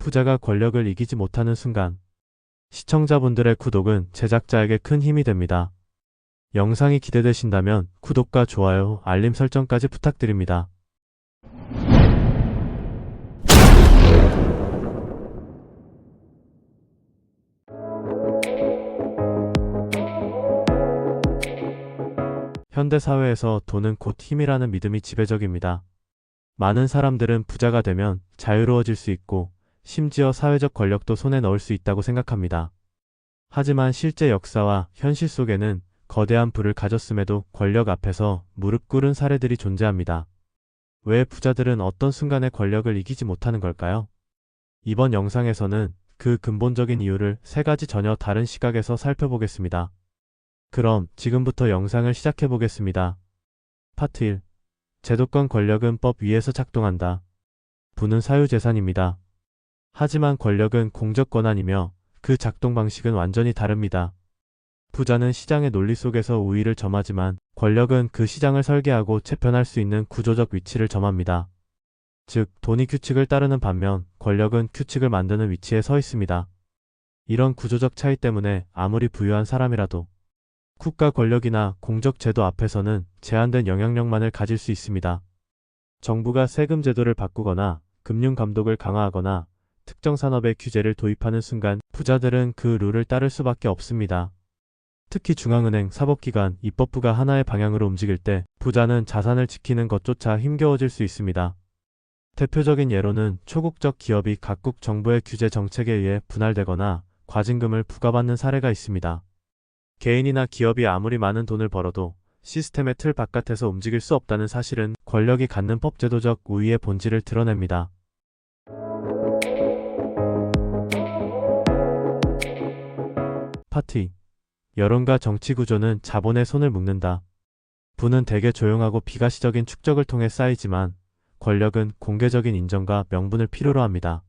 부자가 권력을 이기지 못하는 순간 시청자분들의 구독은 제작자에게 큰 힘이 됩니다. 영상이 기대되신다면 구독과 좋아요, 알림 설정까지 부탁드립니다. 현대 사회에서 돈은 곧 힘이라는 믿음이 지배적입니다. 많은 사람들은 부자가 되면 자유로워질 수 있고 심지어 사회적 권력도 손에 넣을 수 있다고 생각합니다. 하지만 실제 역사와 현실 속에는 거대한 부를 가졌음에도 권력 앞에서 무릎 꿇은 사례들이 존재합니다. 왜 부자들은 어떤 순간에 권력을 이기지 못하는 걸까요? 이번 영상에서는 그 근본적인 이유를 세 가지 전혀 다른 시각에서 살펴보겠습니다. 그럼 지금부터 영상을 시작해 보겠습니다. 파트 1. 제도권 권력은 법 위에서 작동한다. 부는 사유재산입니다. 하지만 권력은 공적 권한이며 그 작동 방식은 완전히 다릅니다. 부자는 시장의 논리 속에서 우위를 점하지만 권력은 그 시장을 설계하고 재편할 수 있는 구조적 위치를 점합니다. 즉, 돈이 규칙을 따르는 반면 권력은 규칙을 만드는 위치에 서 있습니다. 이런 구조적 차이 때문에 아무리 부유한 사람이라도 국가 권력이나 공적 제도 앞에서는 제한된 영향력만을 가질 수 있습니다. 정부가 세금 제도를 바꾸거나 금융 감독을 강화하거나 특정 산업의 규제를 도입하는 순간 부자들은 그 룰을 따를 수밖에 없습니다. 특히 중앙은행, 사법기관, 입법부가 하나의 방향으로 움직일 때 부자는 자산을 지키는 것조차 힘겨워질 수 있습니다. 대표적인 예로는 초국적 기업이 각국 정부의 규제 정책에 의해 분할되거나 과징금을 부과받는 사례가 있습니다. 개인이나 기업이 아무리 많은 돈을 벌어도 시스템의 틀 바깥에서 움직일 수 없다는 사실은 권력이 갖는 법제도적 우위의 본질을 드러냅니다. 2. 여론과 정치 구조는 자본의 손을 묶는다. 부는 대개 조용하고 비가시적인 축적을 통해 쌓이지만 권력은 공개적인 인정과 명분을 필요로 합니다.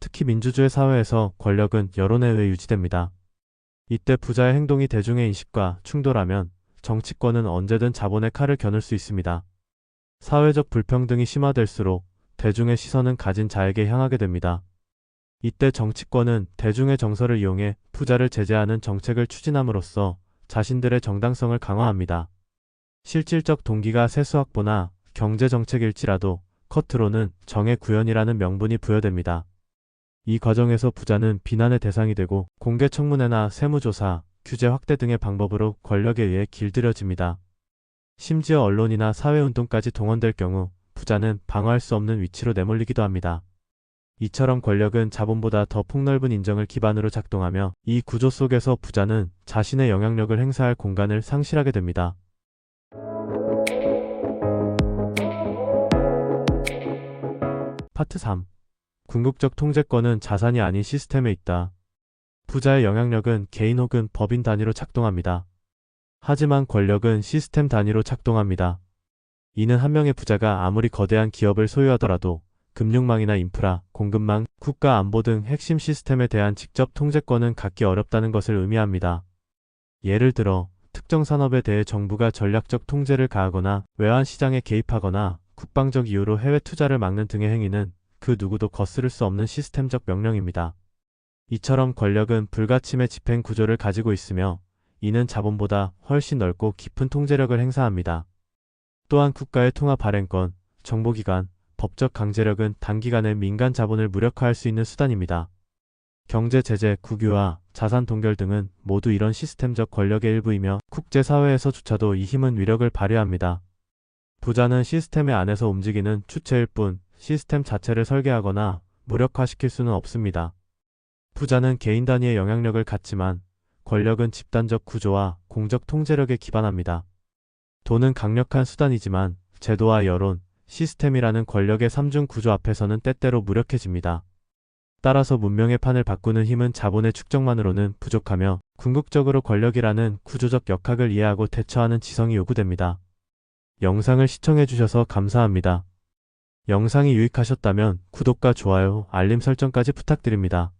특히 민주주의 사회에서 권력은 여론에 의해 유지됩니다. 이때 부자의 행동이 대중의 인식과 충돌하면 정치권은 언제든 자본의 칼을 겨눌 수 있습니다. 사회적 불평등이 심화될수록 대중의 시선은 가진 자에게 향하게 됩니다. 이때 정치권은 대중의 정서를 이용해 부자를 제재하는 정책을 추진함으로써 자신들의 정당성을 강화합니다. 실질적 동기가 세수확보나 경제정책일지라도 겉으로는 정의 구현이라는 명분이 부여됩니다. 이 과정에서 부자는 비난의 대상이 되고 공개 청문회나 세무조사, 규제 확대 등의 방법으로 권력에 의해 길들여집니다. 심지어 언론이나 사회운동까지 동원될 경우 부자는 방어할 수 없는 위치로 내몰리기도 합니다. 이처럼 권력은 자본보다 더 폭넓은 인정을 기반으로 작동하며 이 구조 속에서 부자는 자신의 영향력을 행사할 공간을 상실하게 됩니다. 파트 3. 궁극적 통제권은 자산이 아닌 시스템에 있다. 부자의 영향력은 개인 혹은 법인 단위로 작동합니다. 하지만 권력은 시스템 단위로 작동합니다. 이는 한 명의 부자가 아무리 거대한 기업을 소유하더라도 금융망이나 인프라, 공급망, 국가 안보 등 핵심 시스템에 대한 직접 통제권은 갖기 어렵다는 것을 의미합니다. 예를 들어 특정 산업에 대해 정부가 전략적 통제를 가하거나 외환 시장에 개입하거나 국방적 이유로 해외 투자를 막는 등의 행위는 그 누구도 거스를 수 없는 시스템적 명령입니다. 이처럼 권력은 불가침의 집행 구조를 가지고 있으며 이는 자본보다 훨씬 넓고 깊은 통제력을 행사합니다. 또한 국가의 통합 발행권, 정보기관, 법적 강제력은 단기간에 민간 자본을 무력화할 수 있는 수단입니다. 경제 제재, 국유화, 자산 동결 등은 모두 이런 시스템적 권력의 일부이며 국제사회에서조차도 이 힘은 위력을 발휘합니다. 부자는 시스템의 안에서 움직이는 주체일 뿐 시스템 자체를 설계하거나 무력화시킬 수는 없습니다. 부자는 개인 단위의 영향력을 갖지만 권력은 집단적 구조와 공적 통제력에 기반합니다. 돈은 강력한 수단이지만 제도와 여론, 시스템이라는 권력의 삼중 구조 앞에서는 때때로 무력해집니다. 따라서 문명의 판을 바꾸는 힘은 자본의 축적만으로는 부족하며 궁극적으로 권력이라는 구조적 역학을 이해하고 대처하는 지성이 요구됩니다. 영상을 시청해주셔서 감사합니다. 영상이 유익하셨다면 구독과 좋아요, 알림 설정까지 부탁드립니다.